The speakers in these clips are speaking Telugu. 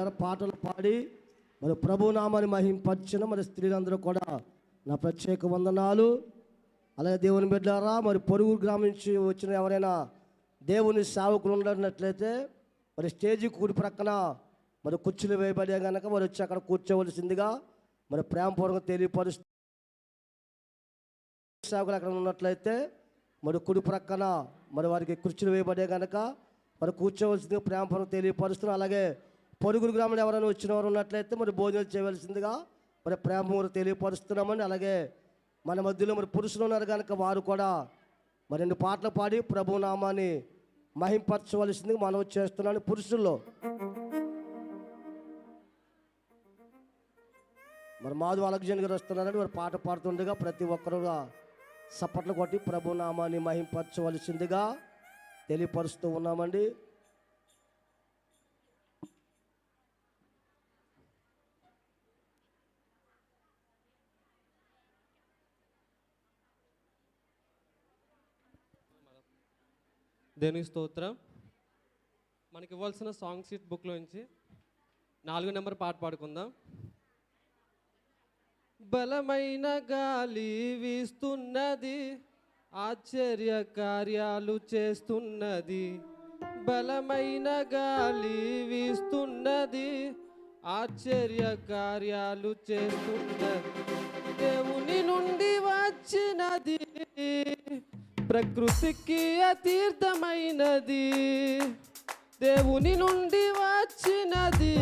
మంచిదండి బిడ్డలారా పాటలు పాడి మరి ప్రభునామాన్ని మహింపరిచిన మరి స్త్రీలందరూ కూడా నా ప్రత్యేక వందనాలు. అలాగే దేవుని బిడ్డారా మరి పొరుగు గ్రామం నుంచి వచ్చిన ఎవరైనా దేవుని సేవకులు ఉన్నట్లయితే మరి స్టేజి కూడి ప్రక్కన మరి కుర్చీలు వేయబడే కనుక మరి వచ్చి అక్కడ కూర్చోవలసిందిగా మరి ప్రేమపూర్వకంగా తెలియపరుస్తూ సేవకులు అక్కడ ఉన్నట్లయితే మరి కుడి ప్రక్కన మరి వారికి కుర్చీలు వేయబడే కనుక మరి కూర్చోవలసిందిగా ప్రేమపూర్వకంగా తెలియపరుస్తున్నాం అలాగే పొరుగురు గ్రామంలో ఎవరైనా వచ్చిన వారు ఉన్నట్లయితే మరి భోజనాలు చేయవలసిందిగా మరి ప్రేమ తెలియపరుస్తున్నామని అలాగే మన మధ్యలో మరి పురుషులు ఉన్నారు కనుక వారు కూడా మరి రెండు పాటలు పాడి ప్రభు నామాన్ని మహింపరచవలసిందిగా మనం చేస్తున్నాను పురుషుల్లో. మరి మాధు అలగ్జన్ గారు వస్తున్నారని మరి పాట పాడుతుండగా ప్రతి ఒక్కరుగా సప్పట్లు కొట్టి ప్రభు నామాన్ని మహింపరచవలసిందిగా తెలియపరుస్తూ ఉన్నామండి. దేని స్తోత్రం? మనకి ఇవ్వాల్సిన సాంగ్ షీట్ బుక్లో నుంచి నాలుగు నెంబర్ పాట పాడుకుందాం. బలమైన గాలి వీస్తున్నది ఆశ్చర్య కార్యాలు చేస్తున్నది. బలమైన గాలి వీస్తున్నది ఆశ్చర్య కార్యాలు చేస్తున్నది. దేవుని నుండి వచ్చినది ప్రకృతికి అతీర్థమైనది. దేవుని నుండి వచ్చినది.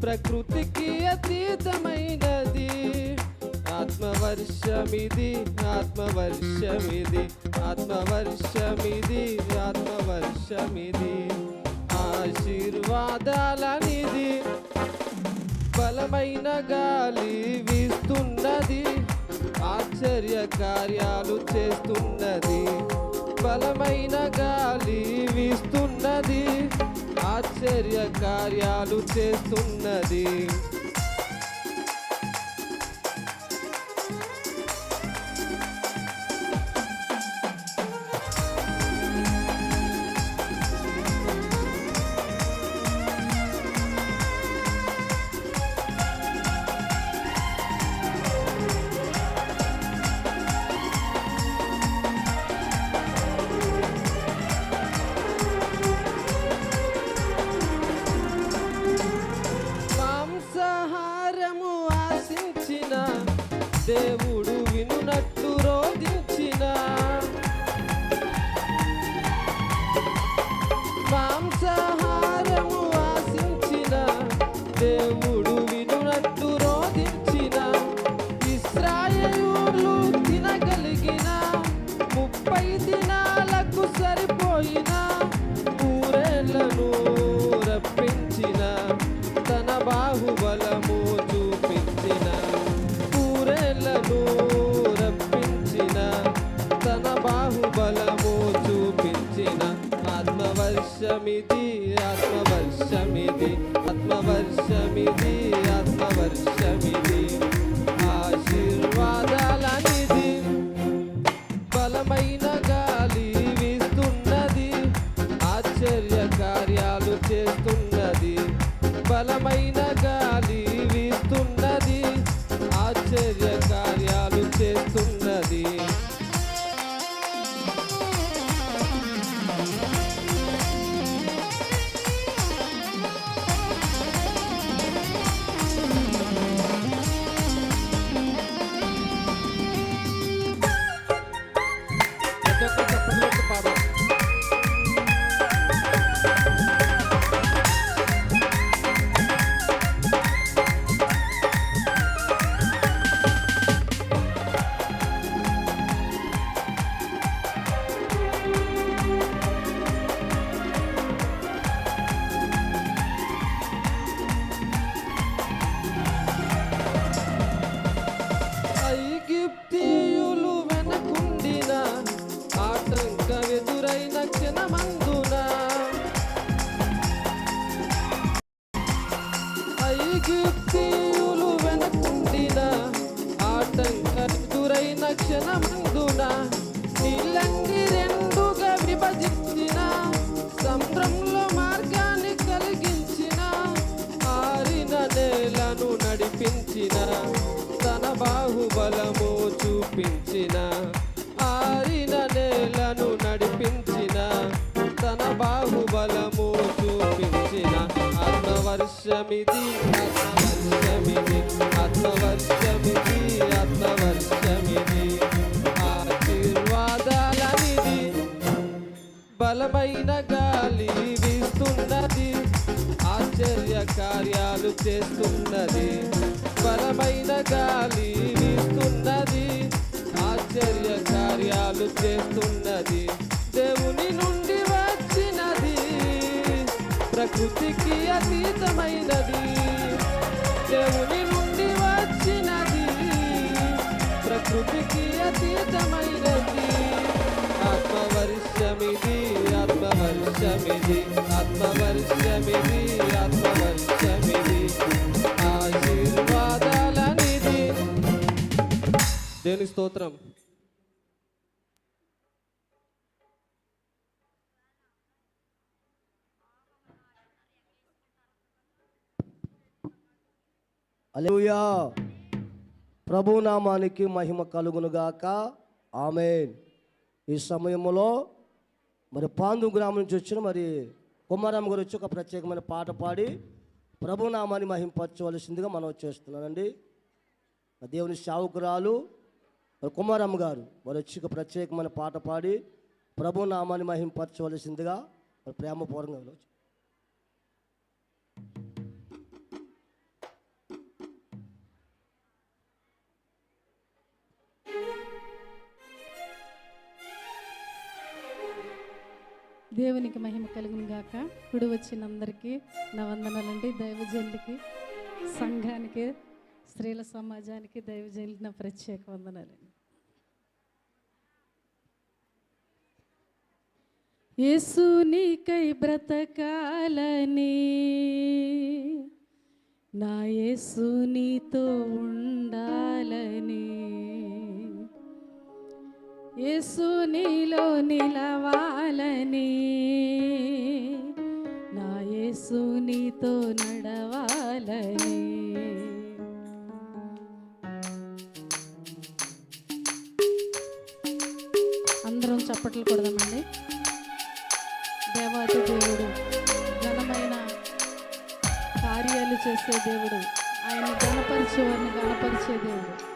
ప్రకృతికి అతీతమైనది. ఆత్మవర్షమిది ఆత్మవర్షమిది. ఆత్మవర్షమిది ఆత్మవర్షమిది. ఆశీర్వాదాలనిది. బలమైన గాలి వీస్తున్నది. ఆశ్చర్య కార్యాలు చేస్తున్నది. బలమైన గాలి వీస్తున్నది. ఆశ్చర్య కార్యాలు చేస్తున్నది. ఆత్మవర్షమిది బాహుబలము చూపించిన ఆత్మవర్షమిది ఆత్మవర్షమిది ఆత్మవర్షమిది ఆత్మవర్షమిది. ఆశీర్వాదాలనిది బలమైన గాలి వీస్తున్నది ఆశ్చర్య కార్యాలు చేస్తున్నది బలమైన గాలి వీస్తున్నది ఆశ్చర్య కార్యాలు చేస్తున్నది. దేవుని నుండి ప్రకృతికి అతీతమైనది. దేవుని నుండి వచ్చినది. ప్రకృతికి అతీతమైనది. ఆత్మవర్షమిది ఆత్మవర్షమిది ఆత్మవర్షమిది ఆత్మవర్షమిది. ఆశీర్వాదాలనిది. దేని స్తోత్రం. అలెలుయా ప్రభునామానికి మహిమ కలుగునుగాక. ఆమె ఈ సమయంలో మరి పాందు గ్రామం నుంచి వచ్చిన మరి కుమారమ్మ గారు వచ్చి ఒక ప్రత్యేకమైన పాట పాడి ప్రభునామాన్ని మహింపరచవలసిందిగా మనం చేస్తున్నానండి. దేవుని శావుకురాలు మరి కుమారమ్మ గారు వారు వచ్చి ఒక ప్రత్యేకమైన పాట పాడి ప్రభునామాన్ని మహింపరచవలసిందిగా మరి ప్రేమపూర్వకంగా దేవునికి మహిమ కలుగును గాక. కుడి వచ్చిన అందరికీ నా వందనాలండి. దైవజనులకి సంఘానికి స్త్రీల సమాజానికి దైవజనులకి నా ప్రత్యేక వందనాలండి. యేసు నీకై బ్రతకాలని నా యేసు నీతో ఉండాలని యేసు నీలో నిలవాలని. నా యేసు నీతో నడవాలని. అందరం చప్పట్లు కొడదామండి. దేవాతి దేవుడు ఘనమైన కార్యాలు చేసే దేవుడు. ఆయన గణపరిచేవారిని గణపరిచే దేవుడు.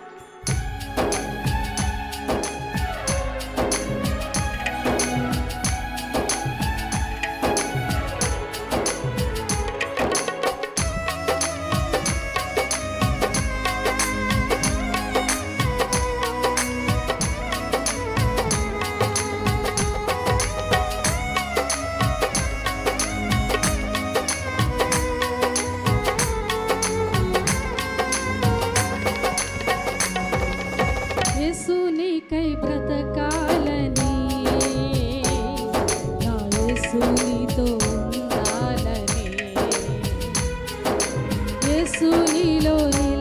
তুলিল রে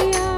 yeah.